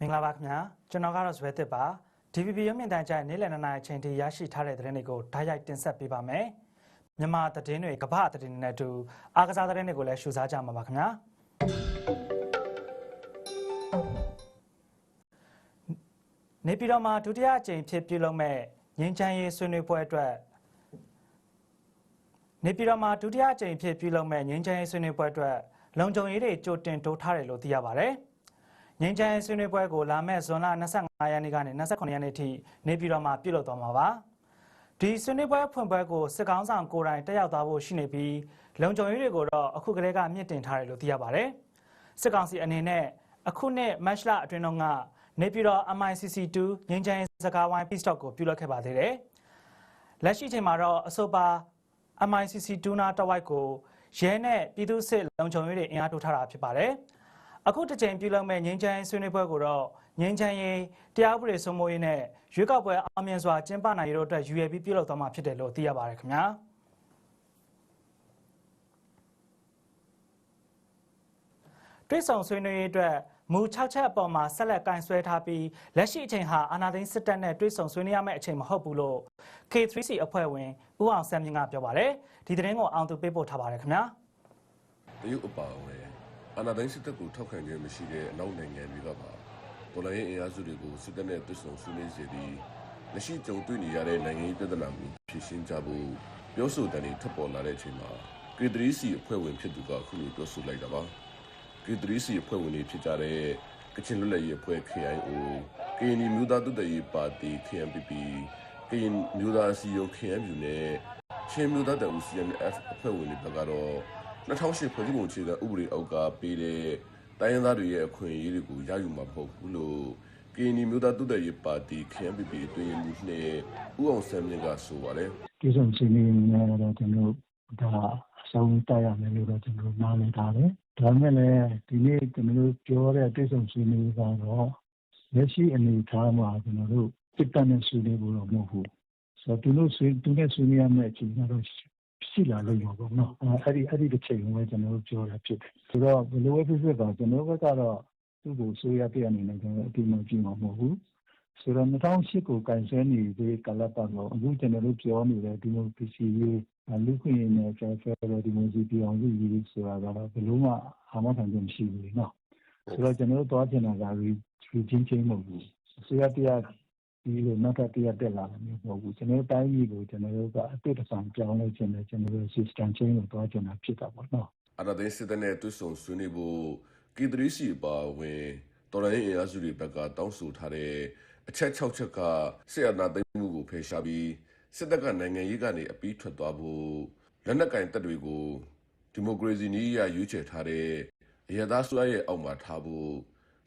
ပါခင်ဗျာကျွန်တော်ကတော့ဇွဲသစ်ပါ DVB ရုပ်မြင်သံကြားနေ့လည်နှစ်နာရီအချိန်ထိရရှိထားတဲ့သတင်းတွေကိုဓာတ်ရိုက်တင်ဆက်ပေးပါမယ်မြန်မာသတင်းတွေကမ္ဘာသတင်းတွေနဲ့အတူအားကစားသတင်းတွေကိုလည်းရှုစားကြမှာပါခင်ဗျာနေပြည်တော်မှာဒုတိယအကြိမ်ဖြစ်ပြုလုပ်မဲ့ငင်းချမ်းရေးဆွေးနွေးပွဲအတွက်နေပြည်တော်မှာဒုတိယအကြိမ်ဖြစ်ပြုလုပ်မဲ့ငင်းချမ်းရေးဆွေးနွေးပွဲအတွက်လုံခြုံရေးတွေကြိုတင်တိုးထားတယ်လို့သိရပါတယ်။ ငင်းချမ်းဆွေးနွေးပွဲကိုလာမယ့်ဇွန်လ25ရက်နေ့ကနေ29ရက်နေ့ထိနေပြည်တော်မှာပြုလုပ်သွားမှာပါ။ဒီဆွေးနွေးပွဲဖွင့်ပွဲကိုစစ်ကောင်းဆောင်ကိုယ်တိုင်တက်ရောက်သွားဖို့ရှိနေပြီးလုံခြုံရေးတွေကိုတော့အခုကလေးကမြင့်တင်ထားတယ်လို့သိရပါတယ်။စစ်ကောင်စီအနေနဲ့အခုနှစ်မတ်လအတွင်းကနေပြည်တော် MICC2 ငင်းချမ်းစကားဝိုင်း Peace Talk ကိုပြုလုပ်ခဲ့ပါသေးတယ်။လက်ရှိချိန်မှာတော့အဆိုပါ MICC2 နာတဝိုက်ကိုရဲနဲ့ပြည်သူ့စစ်လုံခြုံရေးတွေအင်အားတိုးထားတာဖြစ်ပါတယ်။ အခုတစ်ချိန်ပြုလုပ်မဲ့ငင်းချမ်းဆွေးနွေးပွဲကိုတော့ငင်းချမ်းရေးတရားဥပဒေစိုးမိုးရေးနဲ့ရွေးကောက်ပွဲအောင်မြင်စွာကျင်းပနိုင်ရေးတို့အတွက် UAB ပြုလုပ်သွားမှာဖြစ်တယ်လို့သိရပါတယ်ခင်ဗျာ။တွိဆုံဆွေးနွေးရေးအတွက်မူ6ချက်အပေါ်မှာဆက်လက်ကင်ဆွဲထားပြီးလက်ရှိအချိန်ဟာအာဏာသိမ်းစစ်တပ်နဲ့တွိဆုံဆွေးနွေးရမယ့်အချိန်မဟုတ်ဘူးလို့ K3C အဖွဲ့ဝင်ဦးအောင်ဆန်းမြင့်ကပြောပါတယ်ဒီသတင်းကိုအောင်သူပေးပို့ထားပါတယ်ခင်ဗျာတရုတ်အပါအဝင် အာဏာသိမ်းစစ်တပ်ကိုထောက်ခံခြင်းမရှိတဲ့အနောက်နိုင်ငံတွေကပါတော်လိုင်းအင်အားစုတွေကိုစစ်တပ်နဲ့တွစ်ဆုံဆွေးနွေးစေပြီးလက်ရှိကြုံတွေ့နေရတဲ့နိုင်ငံရေးပြဿနာကိုဖြေရှင်းကြဖို့ပြောဆိုတဲ့နေထပ်ပေါ်လာတဲ့အချိန်မှာ K3C အဖွဲ့ဝင်ဖြစ်သူကအခုလိုပြောဆိုလိုက်တာပါ K3C အဖွဲ့ဝင်တွေဖြစ်ကြတဲ့ကချင်လွတ်လပ်ရေးအဖွဲ့ KIO KNI မြို့သားတူတရေးပါတီ KNPP ကရင်မြို့သားစီယုံ KNU နဲ့ချင်းမြို့သားတအူ CNF အဖွဲ့ဝင်တွေဘက်ကတော့ 2008ဖွဲ့စည်းပုံအခြေခံဥပဒေအောက်ကပေးတဲ့တိုင်းရင်းသားတွေရဲ့အခွင့်အရေးတွေကိုရယူမှာမဟုတ်ဘူးလို့ KNI မြို့သားတူတရေးပါတီ KNPP အတွင်းမှုနဲ့ဦးအောင်ဆန်းမြင့်ကဆိုပါတယ်ဒီစုံစင်းနေနေတော့ကျွန်တော်ဒါအဆုံးတိုက်ရမယ်လို့တော့ကျွန်တော်နားလည်ထားတယ်။ဒါမဲ့လည်းဒီနေ့ကျွန်တော်ပြောတဲ့တိစုံစင်းနေကတော့လက်ရှိအနေအထားမှာကျွန်တော်တို့စစ်တပ်နဲ့ဆွေးနွေးဖို့တော့မဟုတ်ဘူး။ဆိုတော့သူတို့ဆွေးသူနဲ့ဆွေးနွေးရမယ့်အချိန်ကတော့ ရှိလာလိမ့်မှာပေါ့နော်အဲ့ဒီအဲ့ဒီတစ်ချိန်လုံးပဲကျွန်တော်တို့ပြောတာဖြစ်တယ်ဆိုတော့ဘယ်လိုပဲဖြစ်ဖြစ်ပါကျွန်တော်တို့ကတော့သူ့ကိုဆိုရပြအနေနဲ့ကျွန်တော်အတိအမှန်ကြည့်မှာမဟုတ်ဘူးဆိုတော့2008ကိုကန်ဆယ်နေတဲ့ကာလပတ်တော့အခုကျွန်တော်တို့ပြောနေတဲ့ဒီမိုကရေစီရေးလူ့ခွင့်ရေးနဲ့ဖက်ဖရဒီမိုကရေစီအောင်စုရေးဆိုတာကတော့ဘယ်လိုမှအာမခံခြင်းမရှိဘူးနော်ဆိုတော့ကျွန်တော်တို့သွားချင်တာက region change မဟုတ်ဘူးဆိုရပြ ဒီလိုနောက်ထပ်တရားတက်လာတာမျိုးမဟုတ်ဘူးကျွန်တော်တိုင်းပြည်ကိုကျွန်တော်တို့ကအစ်တဆောင်ပြောင်းလဲခြင်းနဲ့ကျွန်တော်တို့ system change ကိုတွားကျင်တာဖြစ်တာပေါ့နော်အရတဲ့စစ်တနဲ့သူဆုံဆွေးနွေးဖို့ကီဒရီစီပါဝင်တော်လိုင်းအင်အားစုတွေဘက်ကတောင်းဆိုထားတဲ့အချက်6ချက်ကဆေးရနာသိမ်းမှုကိုဖယ်ရှားပြီးစစ်တပ်ကနိုင်ငံရေးကနေအပြီးထွက်သွားဖို့လက်နက်ကင်တပ်တွေကိုဒီမိုကရေစီနည်းအရရွေးချယ်ထားတဲ့အရသာစွာရဲ့အောက်မှာထားဖို့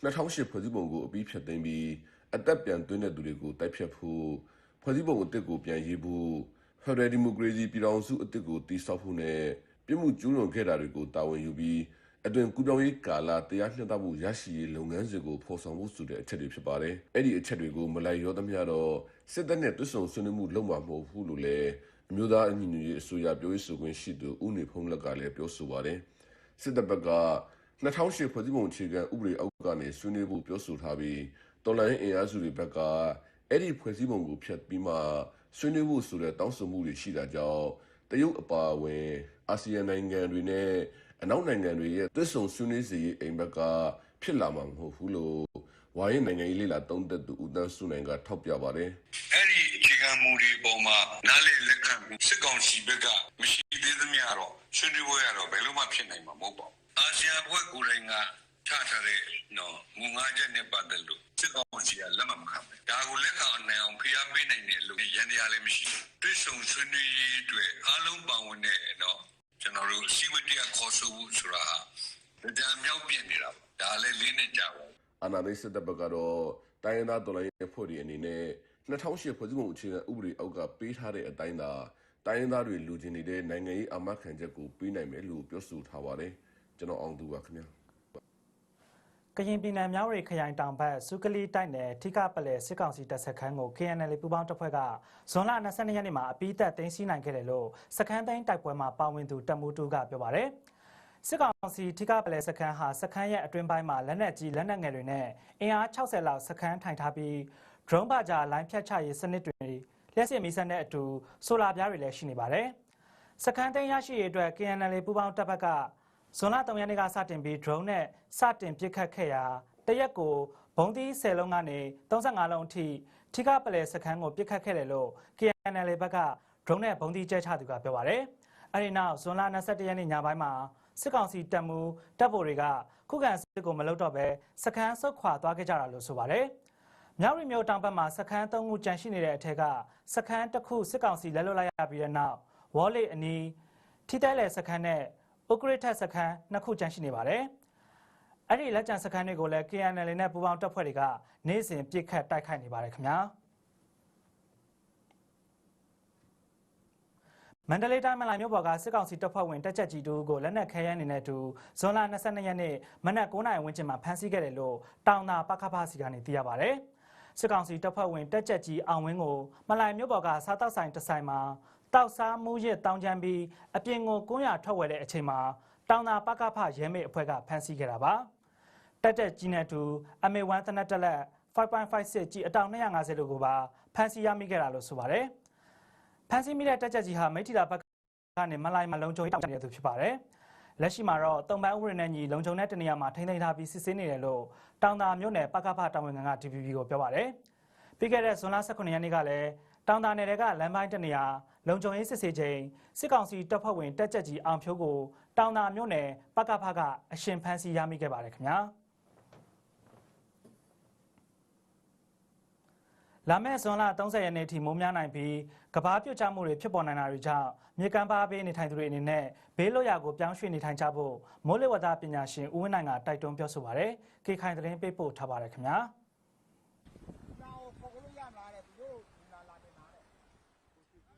2008ဖွဲ့စည်းပုံကိုအပြီးဖျက်သိမ်းပြီး အသက်ပြန်သွင်းတဲ့သူတွေကိုတိုက်ဖြတ်ဖို့ဖွဲ့စည်းပုံအစ်စ်ကိုပြန်ရေးဖို့ဖက်ဒရယ်ဒီမိုကရေစီပြည်ထောင်စုအစ်စ်ကိုတည်ဆောက်ဖို့နဲ့ပြည်မှုကျူးလွန်ခဲ့တာတွေကိုတာဝန်ယူပြီးအတွင်ကူပြောင်းရေးကာလတရားမျှတမှုရရှိရေးလုပ်ငန်းစဉ်ကိုဖော်ဆောင်ဖို့ဆိုတဲ့အချက်တွေဖြစ်ပါတယ်။အဲ့ဒီအချက်တွေကိုမလိုက်ရောသမျှတော့စစ်တပ်နဲ့တွစ်ဆုံဆွေးနွေးမှုလုပ်မှာမဟုတ်ဘူးလို့လည်းအမျိုးသားအညီညွတ်ရေးအစိုးရပြောရေးဆိုခွင့်ရှိသူဦးနေဖုံးလက်ကလည်းပြောဆိုပါတယ်။စစ်တပ်ဘက်က2008ဖွဲ့စည်းပုံအခြေခံဥပဒေအောက်ကနေဆွေးနွေးဖို့ပြောဆိုထားပြီး တော်လိုင်းအင်အားစုတွေဘက်ကအဲ့ဒီဖွဲ့စည်းပုံကိုဖျက်ပြီးမှဆွေးနွေးဖို့ဆိုတဲ့တောင်းဆိုမှုတွေရှိတာကြောင့်တရုတ်အပါအဝင်အာဆီယံနိုင်ငံတွေနဲ့အနောက်နိုင်ငံတွေရဲ့သစ္ဆုံဆွေးနွေးစီအိမ်ဘက်ကဖြစ်လာမှာမဟုတ်ဘူးလို့ဝိုင်းနိုင်ငံရေးလေလာတုံးသက်သူဦးတန်းစုနိုင်ကထောက်ပြပါတယ်အဲ့ဒီအခြေခံမူတွေပေါ်မှာနားလေလက်ခံပြီးစစ်ကောင်စီဘက်ကမရှိသေးသမျှတော့ဆွေးနွေးပွဲရတော့ဘယ်လိုမှဖြစ်နိုင်မှာမဟုတ်ပါဘူးအာဆီယံဘွဲ့ကိုယ်တိုင်ကချထားတဲ့နော်မူငါးချက်နဲ့ပတ်သက်လို့စစ် ပေးနိုင်တဲ့လူရန်တရားလည်းမရှိဘူးတွစ်ဆုံဆွေးနွေးရေးအတွက်အားလုံးပါဝင်တဲ့နော်ကျွန်တော်တို့စီဝတ္တရားခေါ်ဆိုမှုဆိုတာဟာဒါမြောက်ပြင့်နေတာပေါ့ဒါလည်းလေးနဲ့ကြာပါအာဏာသိမ်းစစ်တပ်ဘက်ကတော့တိုင်းရင်းသားတော်လှန်ရေးအဖွဲ့တွေအနေနဲ့2008ဖွဲ့စည်းပုံအခြေခံဥပဒေအောက်ကပေးထားတဲ့အတိုင်းသာတိုင်းရင်းသားတွေလူချင်းနေတဲ့နိုင်ငံရေးအမခံချက်ကိုပေးနိုင်မယ်လို့ပြောဆိုထားပါတယ်ကျွန်တော်အောင်သူပါခင်ဗျာ ကရင်ပြည်နယ်မြောက်ရီခရိုင်တောင်ဘက်စုကလီတိုက်နယ်ထိကပလဲစစ်ကောင်စီတပ်စခန်းကို KNL ပူးပေါင်းတပ်ဖွဲ့ကဇွန်လ22ရက်နေ့မှာအပိသက်သိမ်းဆည်းနိုင်ခဲ့တယ်လို့စခန်းသိမ်းတိုက်ပွဲမှာပါဝင်သူတပ်မှုတူကပြောပါတယ်။စစ်ကောင်စီထိကပလဲစခန်းဟာစခန်းရဲ့အတွင်းပိုင်းမှာလက်နက်ကြီးလက်နက်ငယ်တွေနဲ့အင်အား60လောက်စခန်းထိုင်ထားပြီး drone ပါကြားလိုင်းဖြတ်ချရေးစနစ်တွေလျှက်စစ်မီးစက်နဲ့အတူဆိုလာပြားတွေလည်းရှိနေပါတယ်။စခန်းသိမ်းရရှိရေးအတွက် KNL ပူးပေါင်းတပ်ဘက်က ဇွန်လ3ရက်နေ့ကစတင်ပြီး drone နဲ့စတင်ပစ်ခတ်ခဲ့ရာတရက်ကိုဘုံသီး10လုံးကနေ35လုံးအထိထိကပလဲစခန်းကိုပစ်ခတ်ခဲ့တယ်လို့ KNL ဘက်က drone နဲ့ဘုံသီးကျဲချသူကပြောပါတယ်။အဲဒီနောက်ဇွန်လ22ရက်နေ့ညပိုင်းမှာစစ်ကောင်စီတပ်မှုတပ်ဗိုလ်တွေကခုခံစစ်ကိုမလုပ်တော့ဘဲစခန်းဆုတ်ခွာသွားခဲ့ကြတာလို့ဆိုပါတယ်။မြောက်ရီမျိုးတောင်ဘက်မှာစခန်း၃ခုကျန်ရှိနေတဲ့အထက်ကစခန်းတစ်ခုစစ်ကောင်စီလက်လွတ်လိုက်ရပြီးတဲ့နောက်ဝေါ်လီအနီးထိတဲလေစခန်းနဲ့ ဥကရစ်ထက်စခန်းနှစ်ခုကျန်ရှိနေပါတယ်။အဲ့ဒီလက်ကျန်စခန်းတွေကိုလည်း KNL နဲ့ပူးပေါင်းတပ်ဖွဲ့တွေကနေ့စဉ်ပစ်ခတ်တိုက်ခိုက်နေပါတယ်ခင်ဗျာ။မန္တလေးတိုင်းမလိုင်မြို့ပေါ်ကစစ်ကောင်စီတပ်ဖွဲ့ဝင်တက်ချက်ကြီးတူကိုလက်နက်ခဲယမ်းနေတဲ့အတူဇွန်လ22ရက်နေ့မနက်9:00နာရီဝန်းကျင်မှာဖမ်းဆီးခဲ့တယ်လို့တောင်သာပကဖစီကနေသိရပါဗျ။စစ်ကောင်စီတပ်ဖွဲ့ဝင်တက်ချက်ကြီးအောင်ဝင်းကိုမလိုင်မြို့ပေါ်ကစားတောက်ဆိုင်တစ်ဆိုင်မှာ တောက်စားမှုရစ်တောင်းချမ်းပြီးအပြင်ကို900ထွက်ဝယ်တဲ့အချိန်မှာတောင်သာပကဖရဲမေအဖွဲ့ကဖမ်းဆီးခဲ့တာပါ။တက်တက်ကြီးနဲ့အတူ MA1 သနက်တက်လက်5.56ကြီးအတောင်250လို့ကိုပါဖမ်းဆီးရမိခဲ့တာလို့ဆိုပါတယ်။ဖမ်းဆီးမိတဲ့တက်ချက်ကြီးဟာမိထီလာဘက်ကနေမလိုက်မလုံးချုံတောက်နေတဲ့သူဖြစ်ပါတယ်။လက်ရှိမှာတော့တုံပန်းဥပဒေနဲ့ညီလုံခြုံတဲ့တနေရာမှာထိန်းသိမ်းထားပြီးစစ်ဆေးနေတယ်လို့တောင်တာမြို့နယ်ပကဖတာဝန်ခံက DPP ကိုပြောပါတယ်။ပြီးခဲ့တဲ့ဇွန်လ18ရက်နေ့ကလည်း တောင်တာနယ်တွေကလမ်းပိုင်းတနေရာလုံခြုံရေးစစ်ဆေးချိန်စစ်ကောင်စီတပ်ဖွဲ့ဝင်တက်ချက်ကြီးအောင်ဖြိုးကိုတောင်တာမြို့နယ်ပကဖကအရှင်ဖမ်းဆီးရမိခဲ့ပါတယ်ခင်ဗျာ။လာမယ့်ဇွန်လ30ရက်နေ့ထိမိုးများနိုင်ပြီးကဘာပြုတ်ကျမှုတွေဖြစ်ပေါ်နိုင်တာတွေကြောင့်မြေကမ်းပါးဘေးနေထိုင်သူတွေအနေနဲ့ဘေးလွတ်ရာကိုပြောင်းရွှေ့နေထိုင်ကြဖို့မိုးလေဝသပညာရှင်ဦးဝင်းနိုင်ကတိုက်တွန်းပြောဆိုပါရယ်။ခေခိုင်သတင်းပေးပို့ထားပါတယ်ခင်ဗျာ။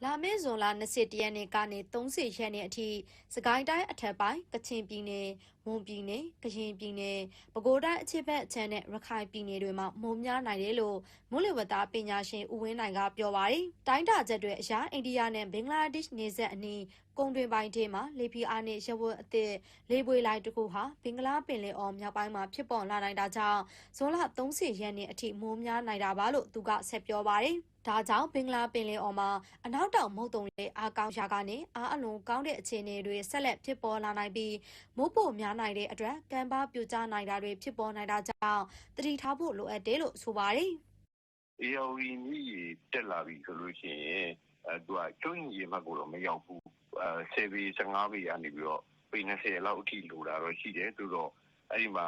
လာမင်းဇွန်လ21ရက်နေ့ကနေ30ရက်နေ့အထိစကိုင်းတိုင်းအထက်ပိုင်းကချင်ပြည်နယ် မွန်ပြည်နယ်ကရင်ပြည်နယ်ပဲခူးတိုင်းအခြေဘက်အချမ်းနဲ့ရခိုင်ပြည်နယ်တွေမှာမိုးများနိုင်တယ်လို့မိုးလေဝသပညာရှင်ဦးဝင်းနိုင်ကပြောပါတယ်။တိုင်းတာချက်တွေအရအိန္ဒိယနဲ့ဘင်္ဂလားဒေ့ရှ်နယ်စပ်အနီးကုန်းတွင်ပိုင်းထဲမှာလေပြင်းအားနဲ့ရဝတ်အသစ်လေပွေလိုက်တစ်ခုဟာဘင်္ဂလားပင်လယ်အော်မြောက်ပိုင်းမှာဖြစ်ပေါ်လာနိုင်တာကြောင့်ဇွန်လ30ရက်နေ့အထိမိုးများနိုင်တာပါလို့သူကဆက်ပြောပါတယ်။ဒါကြောင့်ဘင်္ဂလားပင်လယ်အော်မှာအနောက်တောင်မုတ်တုံလေအားကောင်းရာကနေအားအလွန်ကောင်းတဲ့အခြေအနေတွေဆက်လက်ဖြစ်ပေါ်လာနိုင်ပြီးမိုးပိုများနိုင်တဲ့အတွက်ကမ်းပါးပြိုကျနိုင်တာတွေဖြစ်ပေါ်နိုင်တာကြောင့်တတိထားဖို့လိုအပ်တယ်လို့ဆိုပါတယ် AOE မြည်ရတက်လာပြီဆိုလို့ရှိရင်အဲသူကကျွန်းကြီးဘက်ကိုတော့မရောက်ဘူးအဲ10ပေ15ပေကနေပြီးတော့ပေ20လောက်အထိလိုတာတော့ရှိတယ်သူတော့အဲ့ဒီမှာ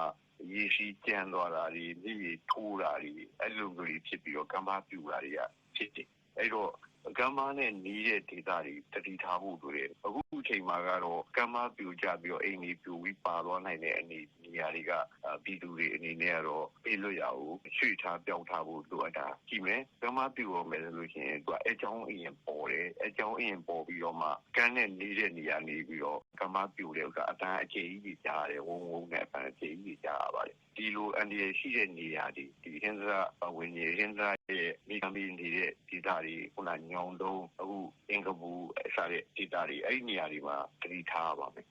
ရေရှိကျန်သွားတာဒီမြည်ရထိုးတာဒီအဲ့လိုမျိုးတွေဖြစ်ပြီးတော့ကမ်းပါးပြူတာတွေကဖြစ်တယ်အဲ့တော့ကမ်းပါးနဲ့နီးတဲ့ဒေသတွေတတိထားဖို့လိုတယ်အခု အချိန်မှာကတော့ ကမ်းပါးပြူကြပြီးတော့ အိမ်ကြီးပြူပြီး ပါသွားနိုင်တဲ့ အနေ နေရာတွေက ပြည်သူတွေအနေနဲ့ကတော့ပြေးလွတ်ရအောင်ရွှေ့ထားပြောင်းထားဖို့ လိုအပ်တာကြည့်မယ်ကမ်းပါးပြူရမယ်ဆိုလို့ရှိရင် သူက အကြောင်းအရင်ပေါ်တယ်အကြောင်းအရင်ပေါ်ပြီးတော့မှ ကမ်းနဲ့နီးတဲ့နေရာနေပြီးတော့ကမ်းပါးပြူတဲ့ဥစ္စာအတန်းအခြေကြီးကြီးကြားရတယ် ဝုံဝုံနဲ့အတန်းအခြေကြီးကြီးကြားရပါတယ် ဒီလိုအန်ဒီရရှိတဲ့နေရာတွေ ဒီဟင်းစားဝင်ကြီးဟင်းစားရဲ့ မိကံပြီးနေတဲ့ဒေသတွေ ခုန ညောင်တုံးအခု အင်္ဂပူအစားတဲ့ဒေသတွေ အဲ့ဒီနေရာတွေမှာတတိထားပါမယ်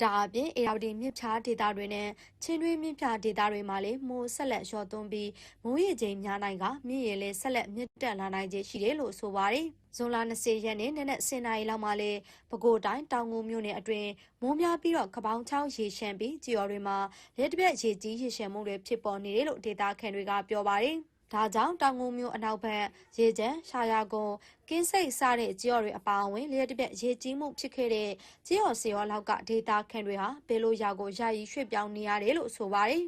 ဒါအပြင်အေယာဝတီမြစ်ဖြားဒေသတွေနဲ့ချင်းတွင်းမြစ်ဖြားဒေသတွေမှာလည်းမိုးဆက်လက်လျှော့သွန်းပြီးမိုးရေချိန်များနိုင်ကမြစ်ရေလည်းဆက်လက်မြင့်တက်လာနိုင်ခြေရှိတယ်လို့ဆိုပါတယ်။ဇွန်လ20ရက်နေ့နက်နက်10:00နာရီလောက်မှာလည်းပဲခူးတိုင်းတောင်ငူမြို့နယ်အတွင်းမိုးများပြီးတော့ကပောင်းချောင်းရေရှမ်းပြီးကြေော်တွေမှာလက်တပြက်ရေကြီးရေရှမ်းမှုတွေဖြစ်ပေါ်နေတယ်လို့ဒေသခံတွေကပြောပါတယ်။ ဒါကြောင့်တောင်ငူမြို့အနောက်ဘက်ရေကျန်းရှာယာကုန်းကင်းစိတ်စတဲ့ကြေော်တွေအပါအဝင်လျှက်တစ်ပြက်ရေကြီးမှုဖြစ်ခဲ့တဲ့ကြေော်စေရောလောက်ကဒေတာခန့်တွေဟာဘယ်လိုရာကိုယာယီရွှေ့ပြောင်းနေရတယ်လို့ဆိုပါတယ်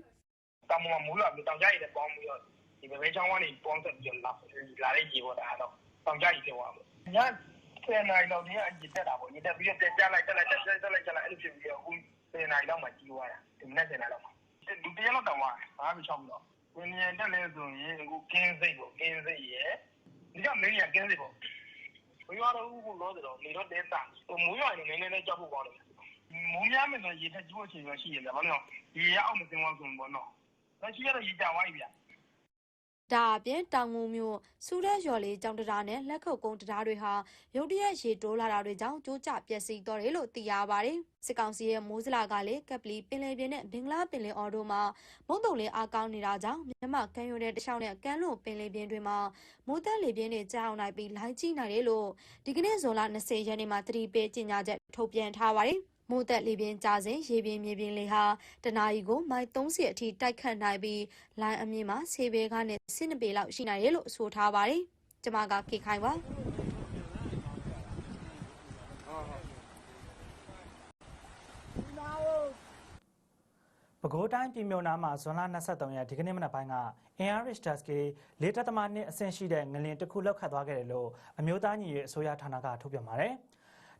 တောင်ပေါ်မှာမိုးရွာပြီးတောင်ကျရီနဲ့ပေါင်းပြီးတော့ဒီဘဲချောင်းကနေပေါင်းဆက်ပြီးတော့လာလာတဲ့ရေပေါ်တာတော့တောင်ကျရီဖြစ်သွားမှာည10နာရီလောက်တည်းအကြီးတက်တာပေါ့ညတက်ပြီးတော့တက်လိုက်တက်လိုက်တက်လိုက်တက်လိုက်တက်လိုက်အဲ့လိုဖြစ်ပြီးတော့အခု10နာရီလောက်မှကြီးသွားတာဒီနေ့10နာရီလောက်မှာဒီတရက်လောက်တောင်သွားဘာမှမချောင်းတော့ ဝင်ရင်တက်လဲဆိုရင်အခုကင်းစိတ်ပေါ့ကင်းစိတ်ရဲ့ဒီကမင်းရကင်းစိတ်ပေါ့ဘယ်ရောတော့ဘူးလို့တော့နေတော့တဲတာဟိုမိုးရွာနေနေနေကြောက်ဖို့ကောင်းတယ်မိုးများမယ်ဆိုရေထက်ကျိုးအချိန်ရရှိရဗျာဘာလို့ရေရအောင်မစင်ဝါဆိုရင်ပေါ့နော်လက်ရှိရတော့ရေကြွားပြီဗျာ ဒါအပြင်တောင်ငူမြို့စူးရက်ရော်လေးကြောင်တရားနဲ့လက်ခုပ်ကုန်းတရားတွေဟာရုတ်တရက်ရေတိုးလာတာတွေကြောင့်ကျိုးကျပျက်စီးသွားတယ်လို့သိရပါတယ်။စစ်ကောင်စီရဲ့မိုးစလာကလည်းကပ်ပလီပင်လယ်ပြင်နဲ့ဘင်္ဂလားပင်လယ်အော်တို့မှာမုန်တုံလေးအားကောင်းနေတာကြောင့်မြန်မာကမ်းရိုးတဲ့တခြားနဲ့ကမ်းလွန်ပင်လယ်ပြင်တွေမှာမိုးသက်လေပြင်းတွေကြောက်နိုင်ပြီးလိုင်းကြီးနိုင်တယ်လို့ဒီကနေ့ဇွန်လ20ရက်နေ့မှာသတိပေးကြေညာချက်ထုတ်ပြန်ထားပါတယ်။ မိုးသက်လေပြင်းကြစဉ်ရေပြင်းမြေပြင်းလေဟာတနအီကိုမိုင်30အထိတိုက်ခတ်နိုင်ပြီးလိုင်းအမြင့်မှာဆေးဘဲကနဲ့စစ်နှစ်ပေလောက်ရှိနိုင်တယ်လို့ဆိုထားပါတယ်။ကျွန်မကခေခိုင်ပါပဲခူးတိုင်းပြည်မြို့နာမှာဇွန်လ23ရက်ဒီကနေ့မနက်ပိုင်းက ARH Dasky လေးတက်သမားနှစ်အဆင့်ရှိတဲ့ငလင်တစ်ခုလောက်ခတ်သွားခဲ့တယ်လို့အမျိုးသားညီညွတ်အစိုးရဌာနကထုတ်ပြန်ပါတယ်။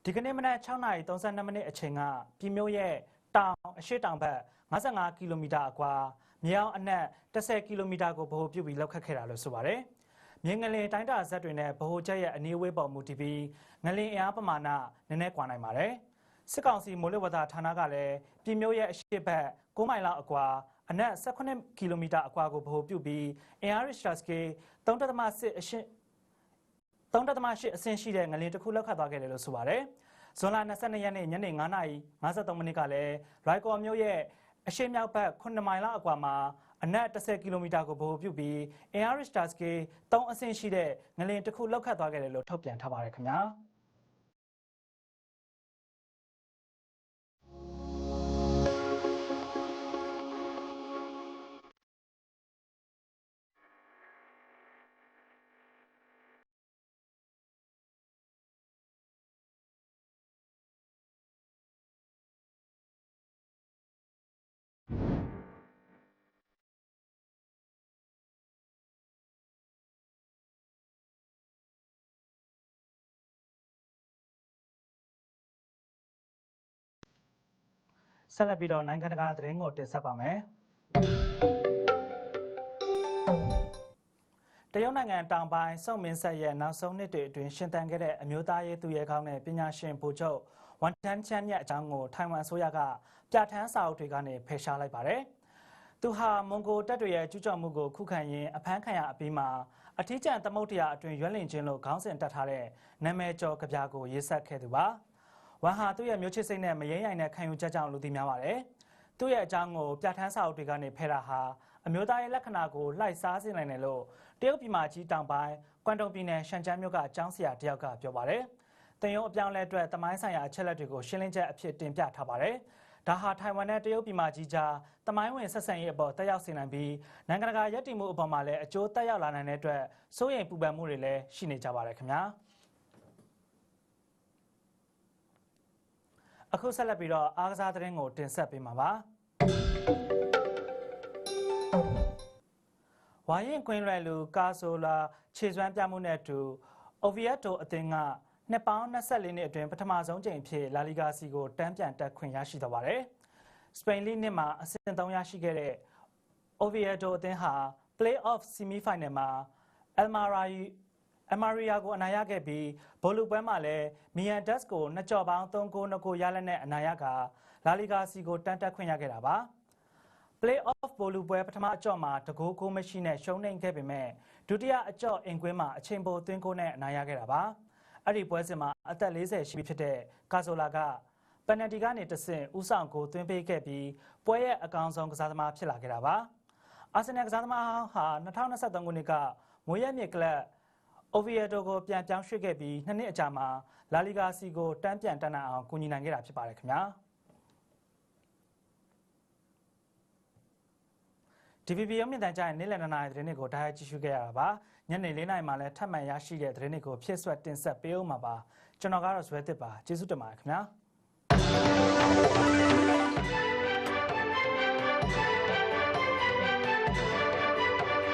ဒီကနေ့မနက်6:32မိနစ်အချိန်ကပြည်မြို့ရဲ့တောင်အရှိတောင်ဘက်55ကီလိုမီတာအကွာမြေအောင်အနက်10ကီလိုမီတာကိုဗဟိုပြုပြီးလောက်ခတ်ခဲ့တာလို့ဆိုပါတယ်။မြင်းငလင်တိုင်းတာဇက်တွေနဲ့ဗဟိုချက်ရဲ့အနည်းဝေးပေါ်မူတည်ပြီးငလင်အင်အားပမာဏနည်းနည်းကွာနိုင်ပါတယ်။စစ်ကောင်စီမိုးလေဝသဌာနကလည်းပြည်မြို့ရဲ့အရှိဘက်9မိုင်လောက်အကွာအနက်18ကီလိုမီတာအကွာကိုဗဟိုပြုပြီး AR Shasky 3.8အရှင်း 3.8အဆင့်ရှိတဲ့ငလင်တစ်ခုလောက်ခတ်သွားခဲ့တယ်လို့ဆိုပါတယ်။ဇွန်လ22ရက်နေ့ညနေ9:53မိနစ်ကလည်းရိုက်ကော်မြို့ရဲ့အရှေ့မြောက်ဘက်9မိုင်လောက်အကွာမှာအနက်10ကီလိုမီတာကိုဗဟိုပြုပြီး AR Shasky 3အဆင့်ရှိတဲ့ငလင်တစ်ခုလောက်ခတ်သွားခဲ့တယ်လို့ထုတ်ပြန်ထားပါတယ်ခင်ဗျာ။ ဆက်လက်ပြီးတော့နိုင်ငံတကာသတင်းကိုတင်ဆက်ပါမယ်။တရုတ်နိုင်ငံတောင်ပိုင်းစုံမင်းဆက်ရဲ့နောက်ဆုံးနှစ်တွေအတွင်းရှင်သန်ခဲ့တဲ့အမျိုးသားရေးသူရဲကောင်းတဲ့ပညာရှင်ဗိုလ်ချုပ်ဝန်တန်းချန်ရဲ့အကြောင်းကိုထိုင်ဝမ်အစိုးရကပြဋ္ဌာန်းစာအုပ်တွေကနေဖယ်ရှားလိုက်ပါတယ်။သူဟာမွန်ဂိုတပ်တွေရဲ့ကျူးကျော်မှုကိုခုခံရင်းအဖမ်းခံရအပြီးမှာအထီးကျန်သမုတ်တရားအတွင်ရွက်လင်ချင်းလို့ခေါင်းစဉ်တက်ထားတဲ့နာမည်ကျော်ကြပြာကိုရေးဆက်ခဲ့သူပါ။ ဝမ်ဟာသူ့ရဲ့မျိုးချစ်စိတ်နဲ့မယိမ့်ရိုင်တဲ့ခံယူချက်ကြောင့်လူသိများပါတယ်။သူ့ရဲ့အကြောင်းကိုပြဋ္ဌာန်းစာအုပ်တွေကနေဖယ်တာဟာအမျိုးသားရဲ့လက္ခဏာကိုလှိုက်စားစေနိုင်တယ်လို့တရုတ်ပြည်မကြီးတောင်ပိုင်းကွမ်တုံပြည်နယ်ရှန်ကျန်းမြို့ကအကြောင်းဆရာတယောက်ကပြောပါတယ်။တင်ရုံအပြောင်းလဲအတွက်တမိုင်းဆိုင်ရာအချက်လက်တွေကိုရှင်းလင်းချက်အဖြစ်တင်ပြထားပါတယ်။ဒါဟာထိုင်ဝမ်နဲ့တရုတ်ပြည်မကြီးကြားတမိုင်းဝင်ဆက်ဆံရေးအပေါ်တက်ရောက်စေနိုင်ပြီးနိုင်ငံတကာရည်တည်မှုအပေါ်မှာလည်းအကျိုးတက်ရောက်လာနိုင်တဲ့အတွက်စိုးရိမ်ပူပန်မှုတွေလည်းရှိနေကြပါတယ်ခင်ဗျာ။ အခုဆက်လက်ပြီးတော့အားကစားသတင်းကိုတင်ဆက်ပေးမှာပါဝိုင်းရင်ကွင်းလွယ်လူကာဆိုလာခြေစွမ်းပြမှုနဲ့အတူ Oviedo အသင်းကနှစ်ပေါင်း24နှစ်အတွင်းပထမဆုံးကြိမ်ဖြစ်လာလီဂါစီကိုတန်းပြန်တက်ခွင့်ရရှိသွားပါတယ်။စပိန်လိနှစ်မှာအဆင့်3ရရှိခဲ့တဲ့ Oviedo အသင်းဟာ Play-off Semi-Final မှာ Almarai အမာရီယာကိုအနိုင်ရခဲ့ပြီးဘောလူပွဲမှာလည်းမီယန်ဒက်စ်ကိုနှစ်ကြော်ပေါင်း3ဂိုး2ဂိုးရလက်နဲ့အနိုင်ရကလာလီဂါစီကိုတန်းတက်ခွင့်ရခဲ့တာပါ။ Play off ဘောလူပွဲပထမအကြော့မှာတကိုးကိုမရှိနဲ့ရှုံးနိမ့်ခဲ့ပေမဲ့ဒုတိယအကြော့အင်ကွင်းမှာအချိန်ပိုသွင်းကိုနဲ့အနိုင်ရခဲ့တာပါ။အဲ့ဒီပွဲစဉ်မှာအသက်40ရှိပြီဖြစ်တဲ့ကာဆိုလာကပယ်နတီကနေတဆင့်ဥဆောင်ကိုသွင်းပေးခဲ့ပြီးပွဲရဲ့အကောင်ဆုံးကစားသမားဖြစ်လာခဲ့တာပါ။အာဆင်နယ်ကစားသမားဟာ2023ခုနှစ်ကမွေးရမြေကလပ် Oviedo ကိုပြန်ပြောင်းရွှေ့ခဲ့ပြီးနှစ်နှစ်အကြာမှာလာလီဂါစီကိုတန်းပြန်တက်နိုင်အောင်ကူညီနိုင်ခဲ့တာဖြစ်ပါတယ်ခင်ဗျာ DVB ရုံမြင့်တန်ကြားရဲ့နေ့လည်နှစ်နာရီသတင်းတွေကိုဒါရိုက်ကြည့်ရှုခဲ့ရတာပါညနေ၄နာရီမှာလည်းထပ်မံရရှိတဲ့သတင်းတွေကိုဖြစ်ဆွတ်တင်ဆက်ပေးဦးမှာပါကျွန်တော်ကတော့ဇွဲသစ်ပါကျေးဇူးတင်ပါတယ်ခင်ဗျာ